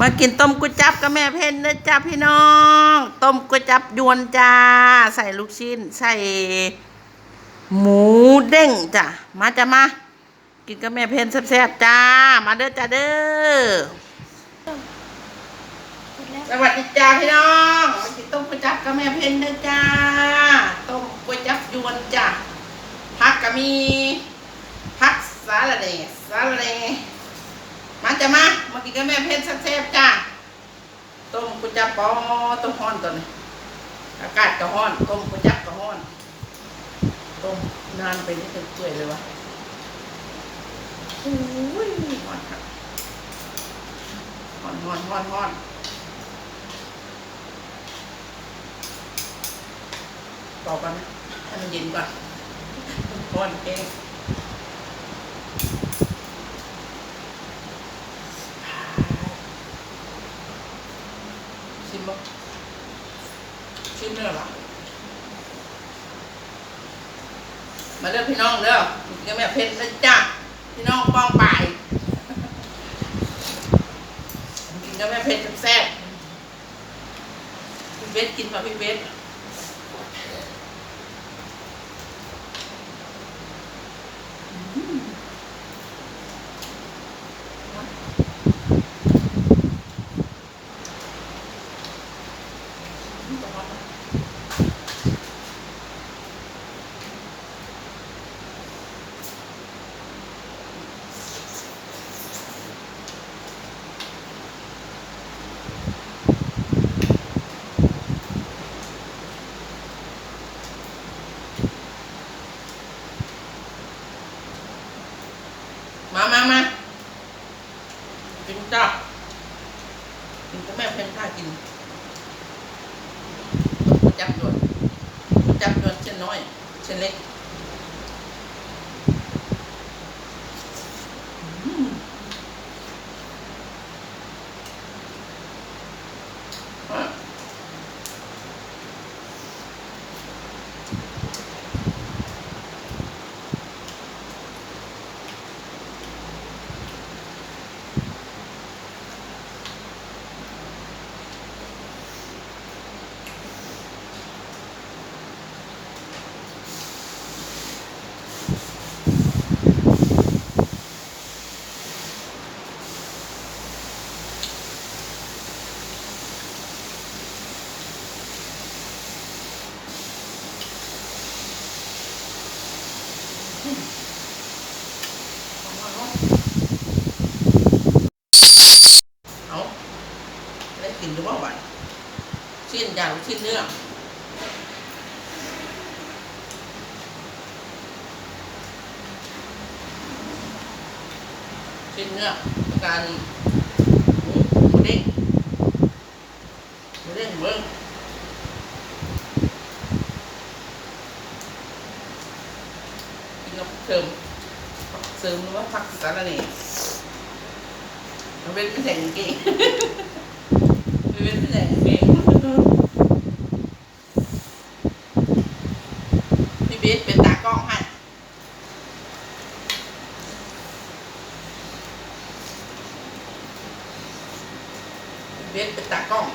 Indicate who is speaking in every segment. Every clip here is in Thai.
Speaker 1: มากินต้มก๋วยจับกับแม่เพนนะจ้าพี่น้อง ต้มก๋วยจับยวนจ้า ใส่ลูกชิ้น ใส่ หมูเด้งจ้ะมาจ้ะมา กินกับแม่เพนแซ่บๆจ้า มาเด้อจ้าเด้อสวัสดีจ้าพี่น้องกินต้มก๋วยจับกับแม่เพนเด้อจ้า ต้มก๋วยจับยวนจ้ะผักก็มีผักสาละเดสาละเดมาจ้ะมา มากินกับแม่เพนแซ่บๆจ้าต้มก๋วยจับปอต้มฮ้อนตัวนี้อากาศก็ฮ้อนต้มก๋วยจับก็ฮ้อนต้มนานไปนี่จนเปื่อยเลยวะโอ้ยฮ้อนครับฮ้อนฮ้อนฮ้อนฮ้อนต่อกันนะให้มันเย็นก่อนร้อนเองชิมบ่ ชิมเนื้อหรอมาเด้อพี่น้องเด้อกินกับแม่เพชรนะจ๊ะพี่น้องป้องไปกินกับแม่เพชรแซ่บพี่เบสกินป่ะพี่เบส มามามา กินจ้ากินกับแม่เพื่อนข้ากินจับด่วนจับด่วนเช่นน้อย เช่นเล็กอืมอะเอาได้กินหรือเปล่าบัด ชิ้นอย่างชิ้นเนื้อชิ้นเนื้อการหมูหมูเด้งหมูเด้งเบิ้งกินกับเสริมเสริมหรือว่าผักสาระเน่มันเป็นพี่งเก่ง มันเป็นพี่แสงเก่ง พี่เบสเป็นตากล้องให้เบสเป็นตากล้อง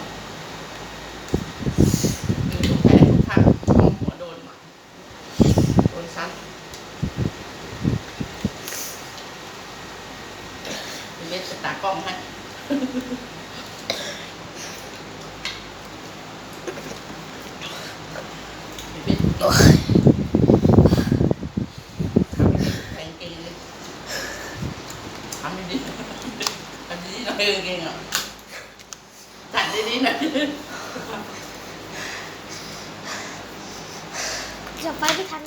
Speaker 1: มีทุกแผลทุกครั้งหัวโดนมาโดนซ้ำเบสเป็นตากล้องให้เบสเก่งทำให้แข็งเก่งเลย ทำดีๆทำดีๆหน่อยเก่งอะตัดดีๆหน่อย
Speaker 2: จะไปไม่ทัน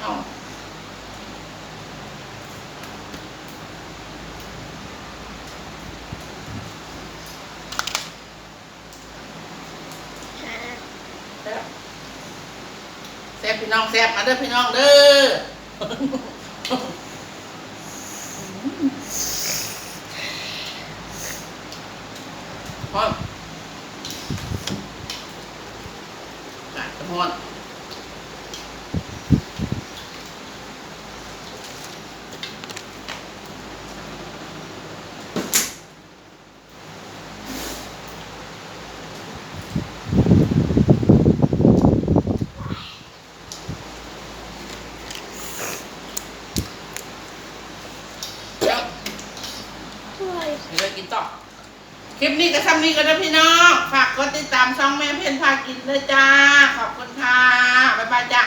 Speaker 1: เอาแซ่บพี่น้องแซ่บมาเด้อพี่น้องเด้อพร้อมกาดกระพอน เดี๋ยวกินต่อ คลิปนี้ก็ซ้ำนี้ก็นะพี่น้อง ฝากกดติดตามช่องแม่เพนพากินเลยจ้า ขอบคุณค่ะ บ๊ายบายจ้า